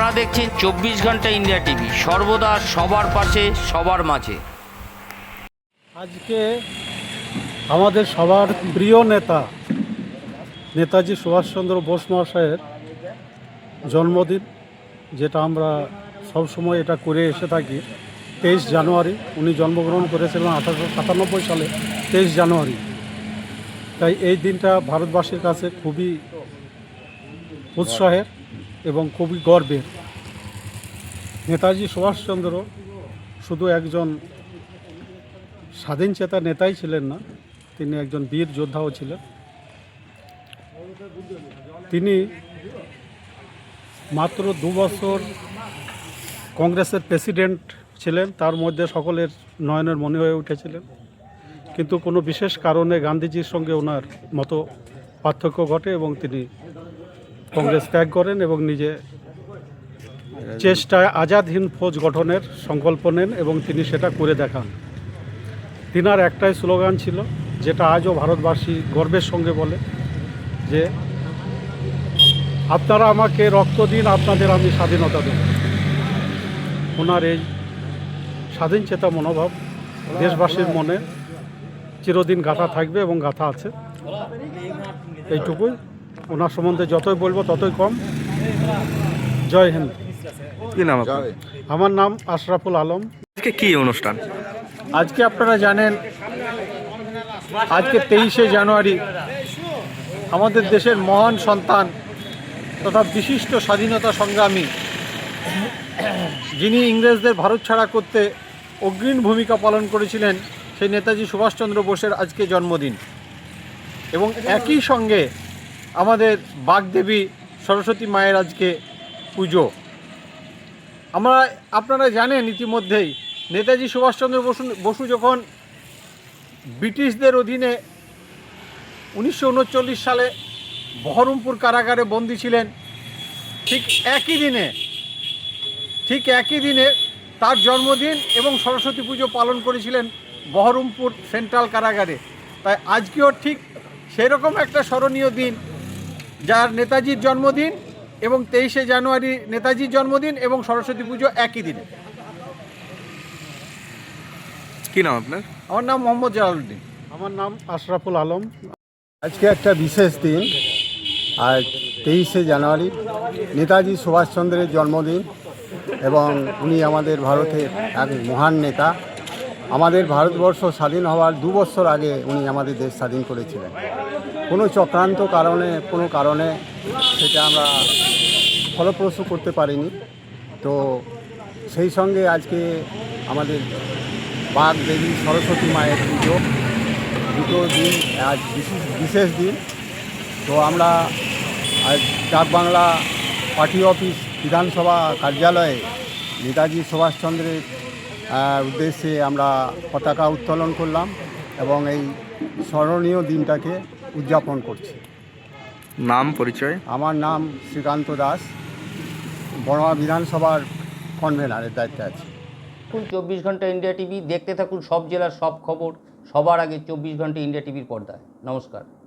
আপনারা দেখছেন চব্বিশ ঘণ্টা ইন্ডিয়া টিভি। সর্বদা সবার পাশে, সবার মাঝে। আজকে আমাদের সবার প্রিয় নেতা, নেতাজি সুভাষচন্দ্র বোস মহাশয়ের জন্মদিন, যেটা আমরা সবসময় এটা করে এসে থাকি, তেইশ জানুয়ারি। উনি জন্মগ্রহণ করেছিলেন আঠারোশো সাতানব্বই সালে, তেইশ জানুয়ারি। তাই এই দিনটা ভারতবাসীর কাছে খুবই উৎসাহের এবং খুবই গর্বের নেতাজি সুভাষচন্দ্র শুধু একজন স্বাধীন চেতা নেতাই ছিলেন না, তিনি একজন বীর যোদ্ধাও ছিলেন। তিনি মাত্র দু বছর কংগ্রেসের প্রেসিডেন্ট ছিলেন, তার মধ্যে সকলের নয়নের মনে হয়ে উঠেছিলেন। কিন্তু কোনো বিশেষ কারণে গান্ধীজির সঙ্গে ওনার মতো পার্থক্য ঘটে এবং তিনি কংগ্রেস ত্যাগ করেন এবং নিজে চেষ্টায় আজাদ হিন্দ ফৌজ গঠনের সংকল্প নেন এবং তিনি সেটা করে দেখান। তিনার একটাই স্লোগান ছিল, যেটা আজও ভারতবাসী গর্বের সঙ্গে বলে, যে আপনারা আমাকে রক্ত দিন, আপনাদের আমি স্বাধীনতা দেব। ওনার এই স্বাধীন চেতা মনোভাব দেশবাসীর মনে চিরদিন গাথা থাকবে এবং গাথা আছে। এইটুকুই। ওনার সম্বন্ধে যতই বলব ততই কম। জয় হিন্দ। কি নাম আমার নাম আশরাফুল আলম। আজকে কি অনুষ্ঠান? আজকে আপনারা জানেন আজকে তেইশে জানুয়ারি আমাদের দেশের মহান সন্তান তথা বিশিষ্ট স্বাধীনতা সংগ্রামী যিনি ইংরেজদের ভারত ছাড়া করতে অগ্রিম ভূমিকা পালন করেছিলেন সেই নেতাজি সুভাষচন্দ্র বোসের আজকে জন্মদিন। এবং একই সঙ্গে আমাদের বাগদেবী সরস্বতী মায়ের আজকে পুজো। আমরা, আপনারা জানেন ইতিমধ্যেই নেতাজি সুভাষচন্দ্র বসু বসু যখন ব্রিটিশদের অধীনে উনিশশো উনচল্লিশ সালে বহরমপুর কারাগারে বন্দী ছিলেন, ঠিক একই দিনে, ঠিক একই দিনে তার জন্মদিন এবং সরস্বতী পুজো পালন করেছিলেন বহরমপুর সেন্ট্রাল কারাগারে। তাই আজকেও ঠিক সেরকম একটা স্মরণীয় দিন যার নেতাজির জন্মদিন এবং তেইশে জানুয়ারি নেতাজির জন্মদিন এবং সরস্বতী পুজো একই দিনে। কি নাম আপনার? আমার নাম মোহাম্মদ জালালউদ্দিন। আমার নাম আশরাফুল আলম। আজকে একটা বিশেষ দিন আর তেইশে জানুয়ারি নেতাজি সুভাষচন্দ্রের জন্মদিন এবং উনি আমাদের ভারতের এক মহান নেতা। আমাদের ভারতবর্ষ স্বাধীন হওয়ার দু বছর আগে উনি আমাদের দেশ স্বাধীন করেছিলেন। কোনো চক্রান্ত কারণে, কোনো কারণে সেটা আমরা ফলপ্রসূ করতে পারিনি। তো সেই সঙ্গে আজকে আমাদের বাঘ দেবী সরস্বতী মায়ের পুজো, দুটো দিন, আজ বিশেষ বিশেষ দিন। তো আমরা আজ ডাক বাংলা পার্টি অফিস বিধানসভা কার্যালয়ে নেতাজি সুভাষচন্দ্রের উদ্দেশ্যে আমরা পতাকা উত্তোলন করলাম এবং এই স্মরণীয় দিনটাকে উদযাপন করছি। নাম পরিচয়? আমার নাম শ্রীকান্ত দাস। বড়া বিধানসভার কনভেনারের দায়িত্বে আছি। দেখুন চব্বিশ ঘণ্টা ইন্ডিয়া টিভি দেখতে থাকুন সব জেলার সব খবর। সবার আগে চব্বিশ ঘণ্টা ইন্ডিয়া টিভির পর্দায়। নমস্কার।